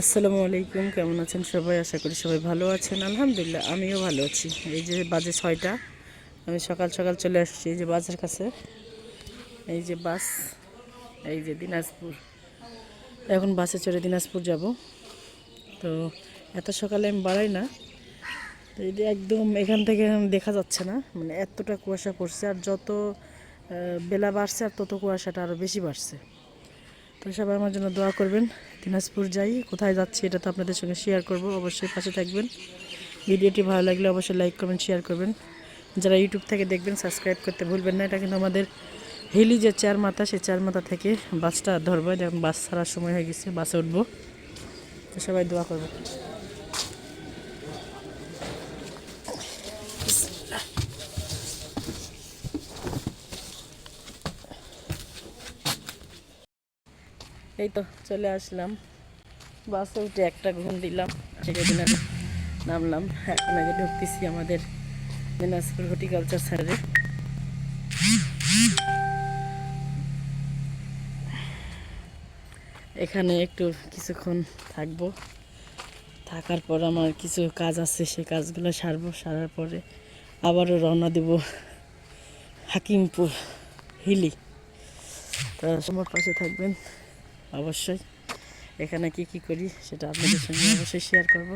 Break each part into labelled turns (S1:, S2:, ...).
S1: আসসালামু আলাইকুম, কেমন আছেন সবাই? আশা করি সবাই ভালো আছেন। আলহামদুলিল্লাহ, আমিও ভালো আছি। এই যে বাজে ছয়টা, আমি সকাল সকাল চলে আসছি এই যে বাসের কাছে। এই যে বাস, এই যে দিনাজপুর। এখন বাসে চড়ে দিনাজপুর যাব। তো এত সকালে আমি বাড়াই না। তো এই যে একদম এখান থেকে দেখা যাচ্ছে না। মানে এতটা কুয়াশা পড়ছে, আর যত বেলা বাড়ছে, আর তত কুয়াশাটা আরও বেশি বাড়ছে। তো সবাই আমার জন্য দোয়া করবেন। দিনাজপুর যাই, কোথায় যাচ্ছি এটা তো আপনাদের সঙ্গে শেয়ার করব। অবশ্যই পাশে থাকবেন। ভিডিওটি ভালো লাগলে অবশ্যই লাইক করবেন শেয়ার করবেন। যারা ইউটিউব থেকে দেখবেন সাবস্ক্রাইব করতে ভুলবেন না। এটা কিন্তু আমাদের হেলি যে চার মাথা সেই চার মাথা থেকে বাসটা ধরবো। যেমন বাস ছাড়ার সময় হয়ে গেছে, বাসে উঠবো। তো সবাই দোয়া করবেন। এই তো চলে আসলাম। বাসে উঠে একটা ঘুম দিলাম। সেদিন নামলাম। এখন আগে ঢুকতেছি আমাদের দিনাজপুর হর্টিকালচার স্যারে এখানে একটু কিছুক্ষণ থাকব। থাকার পর আমার কিছু কাজ আছে, সে কাজগুলো সারবো। সারার পরে আবারও রওনা দেব হাকিমপুর, হিলি। তা আমার পাশে থাকবেন অবশ্যই। এখানে কি কি করি সেটা আপনাদের সঙ্গে অবশ্যই শেয়ার করব।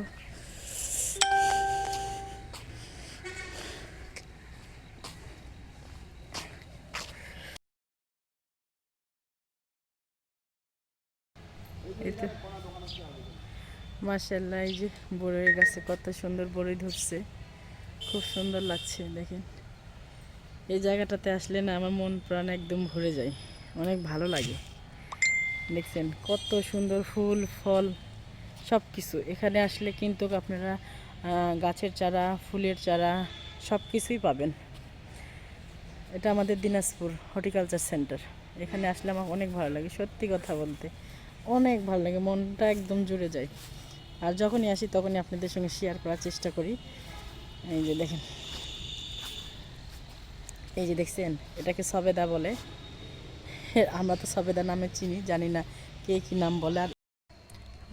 S1: এই তো। মার্শাল্লাহ এই যে বড়ই গাছে, কত সুন্দর বড়ই ধরছে। খুব সুন্দর লাগছে, দেখেন। এই জায়গাটাতে আসলে না আমার মন প্রাণ একদম ভরে যায়। অনেক ভালো লাগে। দেখছেন, কত সুন্দর ফুল, ফল সব কিছু এখানে আসলে কিন্তু আপনারা গাছের চারা, ফুলের চারা সব কিছুই পাবেন। এটা আমাদের দিনাজপুর হর্টিকালচার সেন্টার। এখানে আসলে আমার অনেক ভালো লাগে, সত্যি কথা বলতে। অনেক ভালো লাগে, মনটা একদম জুড়ে যায়। আর যখনই আসি, তখনই আপনাদের সঙ্গে শেয়ার করার চেষ্টা করি। এই যে দেখেন। এই যে দেখছেন, এটাকে সবেদা বলে। আমরা তো সবেদা নামে চিনি, জানি না কে কি নাম বলে। আর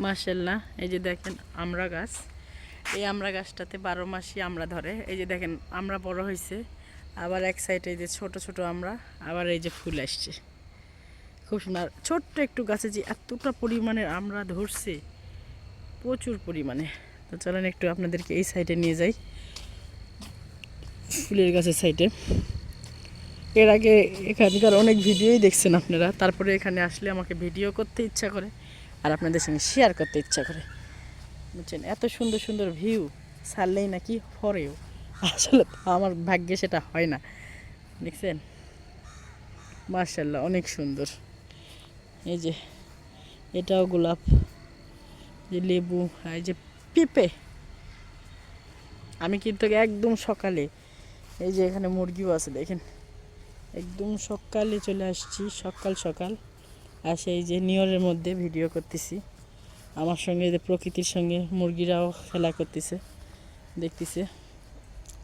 S1: মার্শাল্লাহ এই যে দেখেন আমড়া গাছ, এই আমড়া গাছটাতে বারো মাসই আমরা ধরে। এই যে দেখেন, আমরা বড় হয়েছে আবার এক সাইডে এই যে ছোট ছোট আমরা, আবার এই যে ফুল আসছে। খুব সুন্দর। ছোট্ট একটু গাছে যে এতটা পরিমাণের আমরা ধরছে, প্রচুর পরিমাণে। তো চলেন একটু আপনাদেরকে এই সাইডে নিয়ে যাই, ফুলের গাছের সাইডে এর আগে এখানকার অনেক ভিডিওই দেখছেন আপনারা। তারপরে এখানে আসলে আমাকে ভিডিও করতে ইচ্ছা করে আর আপনাদের সঙ্গে শেয়ার করতে ইচ্ছা করে। বুঝছেন? এত সুন্দর সুন্দর ভিউ ছাড়লেই নাকি ফরেও আসলে আমার ভাগ্যে সেটা হয় না। দেখছেন? মার্শাল্লাহ অনেক সুন্দর। এই যে, এটাও গোলাপ যে লেবু এই যে পেঁপে। আমি কিন্তু একদম সকালে এই যে এখানে মুরগিও আছে, দেখেন। একদম সকালে চলে আসছি, সকাল সকাল। আর সেই যে নিয়রের মধ্যে ভিডিও করতেছি। আমার সঙ্গে যে প্রকৃতির সঙ্গে মুরগিরাও খেলা করতেছে, দেখতেছে।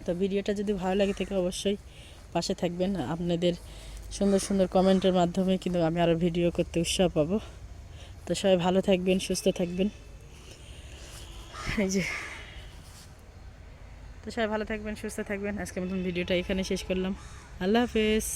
S1: তো ভিডিওটা যদি ভালো লাগে থাকে অবশ্যই পাশে থাকবেন। আপনাদের সুন্দর সুন্দর কমেন্টের মাধ্যমে কিন্তু আমি আরও ভিডিও করতে উৎসাহ পাবো। তো সবাই ভালো থাকবেন, সুস্থ থাকবেন। এই যে তো সবাই ভালো থাকবেন সুস্থ থাকবেন। আজকে মতন ভিডিওটা এখানে শেষ করলাম। আল্লাহ হাফেজ।